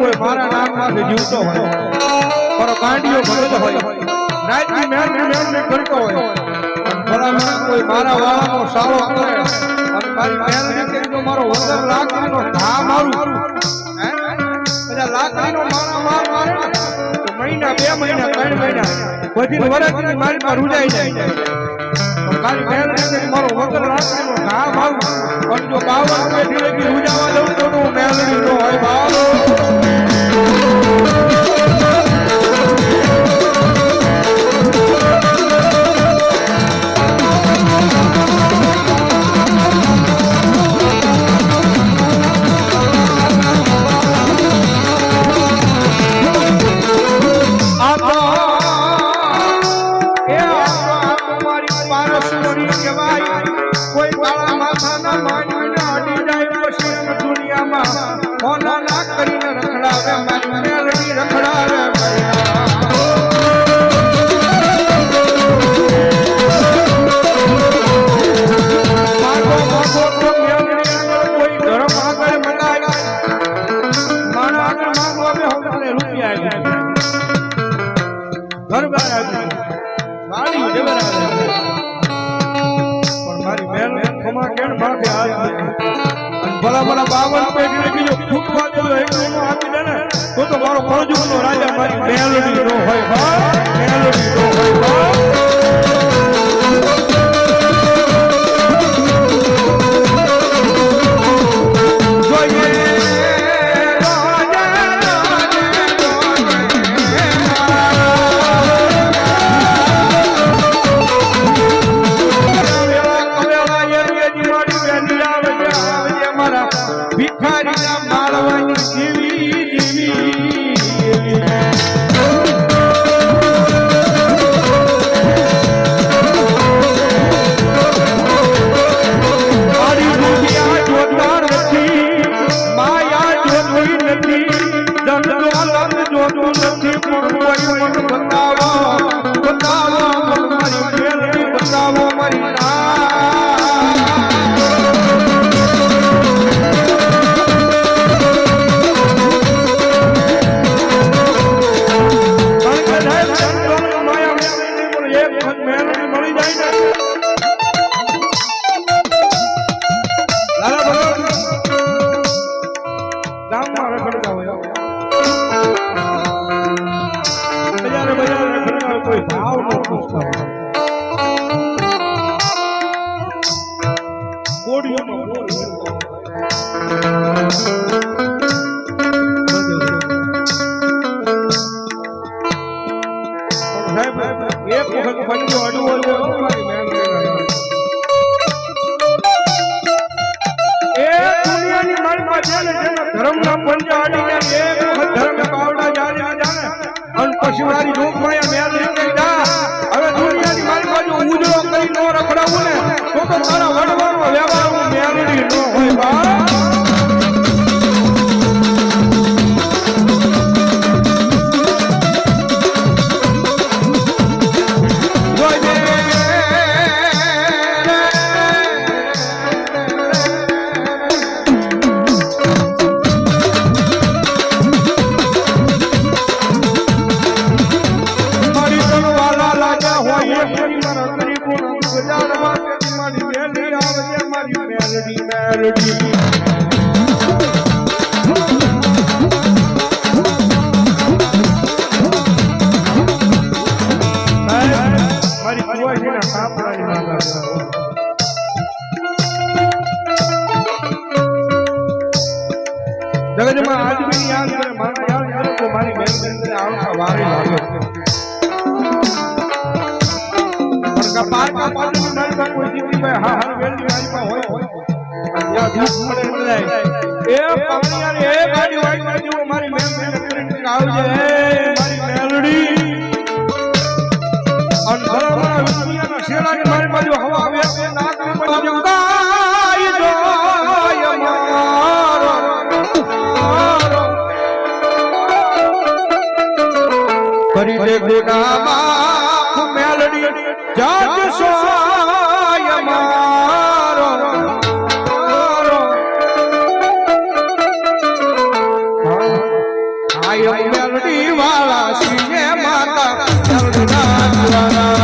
કોઈ મારા નામમાંથી જીવતો હોય, મારો કાંડિયો ભરતો હોય, રાતની મેલડી મેલડી કરતો હોય ભલામણ કોઈ મારા વાળાનો સાળો કરે, અને મારી મેલડી કે જો મારો વગર લાકડીનો ઘા મારું. બધા લાકડીનો મારા માર મારે તો મહિના, બે મહિના, ત્રણ મહિના, બધી વરસની મારી પર રૂજાઈ જાય. મારી મેલડી કે મારો વગર લાકડીનો ઘા મારું. પણ જો બાવન પેઢી લગી રૂજાવા દઉં તો મેલડી નો હોય બાવો મેલડી નો હોય બા માળવાની વખત પંજો અડવો એ દુનિયાની માલમાં છે ને જેને ધર્મના પંજા અડી ગયા એક વખત ધર્મ પાવડા જાળી જાણે, અને પછી મારી રૂપ માયા મેલ નીકળી જા. હવે દુનિયાની માલમાં જો ઉજળો કરી નો રખડાવું ને, તો તો તારા વડવાનો વ્યવહાર મેલડી મેલડી મને સાંભળાની માગા જગતમાં આદમી યાદ કરે મારા યાદ કરે તો મારી મહેરબાની આવતા વારે લાગે પણ કપાર કપારની મારી પાસે કોઈ દીકરી ભાઈ હા હા વેલની મારી એ પાણી એ ગાડી વાળી મારી આવજે. કરી દે ગુના મેલડી જાગ સોય મારો. વાળા સિંહે માતા. દ્વારા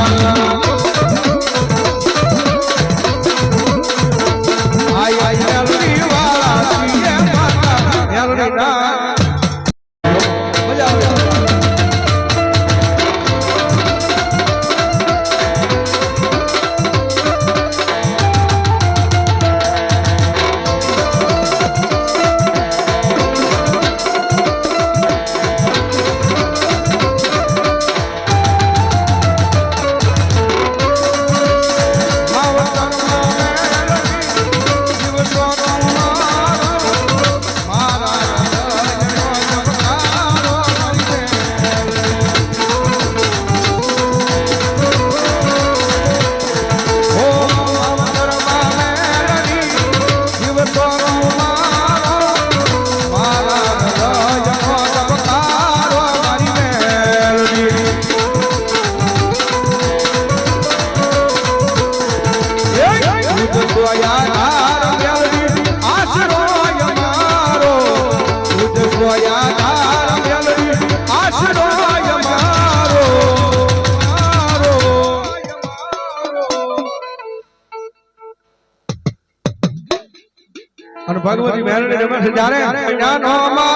ભગવતી મેરણી જ્યારે જ્ઞાનો મારો